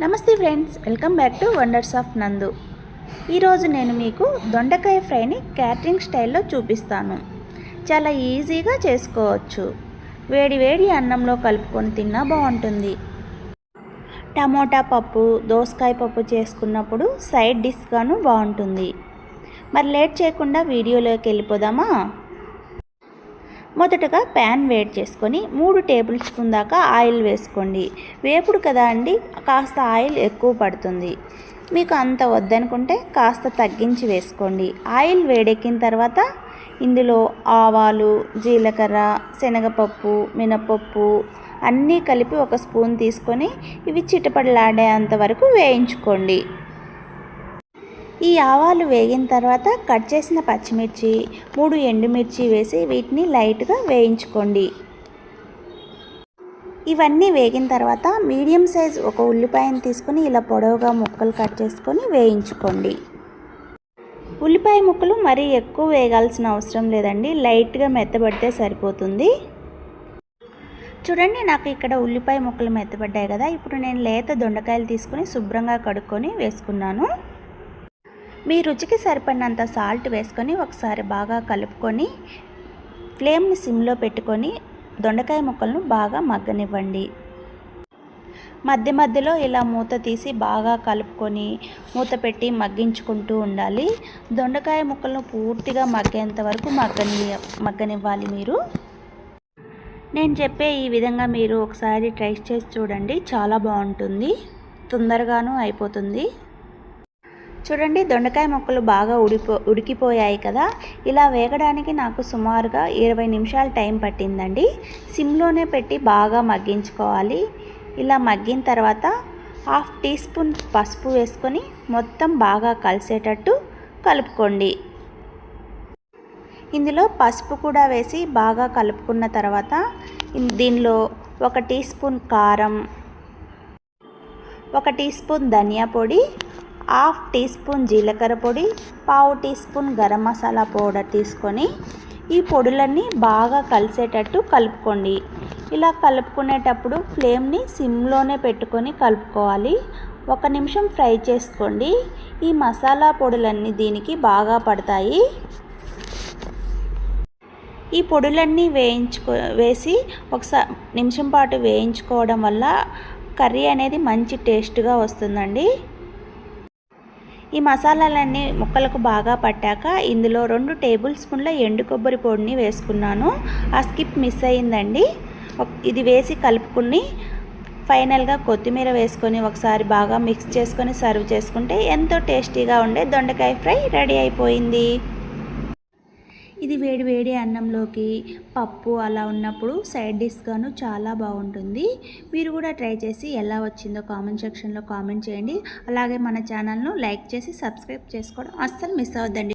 నమస్తే friends welcome back to wonders of Nandu. ఈరోజు నేను మీకు దొండకాయ ఫ్రైని క్యాటరింగ్ స్టైల్లో చూపిస్తాను. చాలా ఈజీగా చేసుకోవచ్చు. వేడి వేడి అన్నంలో కలుపుకొని తిన్నా బాగుంటుంది. టమోటా పప్పు దోసకాయ పప్పు చేసుకున్నప్పుడు సైడ్ డిష్గాను బాగుంటుంది. మరి లేట్ చేయకుండా వీడియోలోకి వెళ్ళిపోదామా? మొదటగా ప్యాన్ వేడి చేసుకొని మూడు టేబుల్ స్పూన్ దాకా ఆయిల్ వేసుకోండి. వేపుడు కదా అండి కాస్త ఆయిల్ ఎక్కువ పడుతుంది. మీకు అంత వద్దనుకుంటే కాస్త తగ్గించి వేసుకోండి. ఆయిల్ వేడెక్కిన తర్వాత ఇందులో ఆవాలు జీలకర్ర శనగపప్పు మినపప్పు అన్నీ కలిపి ఒక స్పూన్ తీసుకొని ఇవి చిటపడలాడేంత వరకు వేయించుకోండి. ఈ ఆవాలు వేగిన తర్వాత కట్ చేసిన పచ్చిమిర్చి మూడు ఎండుమిర్చి వేసి వీటిని లైట్గా వేయించుకోండి. ఇవన్నీ వేగిన తర్వాత మీడియం సైజ్ ఒక ఉల్లిపాయను తీసుకొని ఇలా పొడవుగా ముక్కలు కట్ చేసుకొని వేయించుకోండి. ఉల్లిపాయ ముక్కలు మరీ ఎక్కువ వేగాల్సిన అవసరం లేదండి. లైట్గా మెత్తబడితే సరిపోతుంది. చూడండి నాకు ఇక్కడ ఉల్లిపాయ ముక్కలు మెత్తబడ్డాయి కదా. ఇప్పుడు నేను లేత దొండకాయలు తీసుకొని శుభ్రంగా కడుక్కొని వేసుకున్నాను. మీ రుచికి సరిపడినంత సాల్ట్ వేసుకొని ఒకసారి బాగా కలుపుకొని ఫ్లేమ్ని సిమ్లో పెట్టుకొని దొండకాయ ముక్కలను బాగా మగ్గనివ్వండి. మధ్య మధ్యలో ఇలా మూత తీసి బాగా కలుపుకొని మూత పెట్టి మగ్గించుకుంటూ ఉండాలి. దొండకాయ ముక్కలను పూర్తిగా మగ్గేంత వరకు మగ్గని మగ్గనివ్వాలి మీరు. నేను చెప్పే ఈ విధంగా మీరు ఒకసారి ట్రై చేసి చూడండి. చాలా బాగుంటుంది. తొందరగాను అయిపోతుంది. చూడండి దొండకాయ ముక్కలు బాగా ఉడిపో ఉడికిపోయాయి కదా. ఇలా వేగడానికి నాకు సుమారుగా ఇరవై నిమిషాలు టైం పట్టిందండి. సిమ్లోనే పెట్టి బాగా మగ్గించుకోవాలి. ఇలా మగ్గిన తర్వాత హాఫ్ టీ స్పూన్ పసుపు వేసుకొని మొత్తం బాగా కలిసేటట్టు కలుపుకోండి. ఇందులో పసుపు కూడా వేసి బాగా కలుపుకున్న తర్వాత దీనిలో ఒక టీ స్పూన్ కారం ఒక టీ స్పూన్ ధనియా పొడి హాఫ్ టీ స్పూన్ జీలకర్ర పొడి పావు teaspoon garam masala powder తీసుకొని ఈ పొడులన్నీ బాగా కలిసేటట్టు కలుపుకోండి. ఇలా కలుపుకునేటప్పుడు ఫ్లేమ్ని సిమ్లోనే పెట్టుకొని కలుపుకోవాలి. ఒక నిమిషం ఫ్రై చేసుకోండి. ఈ మసాలా పొడులన్నీ దీనికి బాగా పడతాయి. ఈ పొడులన్నీ వేయించుకో వేసి ఒకసారి నిమిషం పాటు వేయించుకోవడం వల్ల కర్రీ అనేది మంచి టేస్ట్గా వస్తుందండి. ఈ మసాలాలన్నీ ముక్కలకు బాగా పట్టాక ఇందులో రెండు టేబుల్ స్పూన్ల ఎండు కొబ్బరి పొడిని వేసుకున్నాను. ఆ స్కిప్ మిస్ అయిందండి. ఇది వేసి కలుపుకుని ఫైనల్గా కొత్తిమీర వేసుకొని ఒకసారి బాగా మిక్స్ చేసుకొని సర్వ్ చేసుకుంటే ఎంతో టేస్టీగా ఉండే దొండకాయ ఫ్రై రెడీ అయిపోయింది. ఇది వేడి వేడి అన్నంలోకి పప్పు అలా ఉన్నప్పుడు సైడ్ డిష్గాను చాలా బాగుంటుంది. మీరు కూడా ట్రై చేసి ఎలా వచ్చిందో కామెంట్ సెక్షన్లో కామెంట్ చేయండి. అలాగే మన ఛానల్ను లైక్ చేసి సబ్స్క్రైబ్ చేసుకోవడం అస్సలు మిస్ అవ్వద్దండి.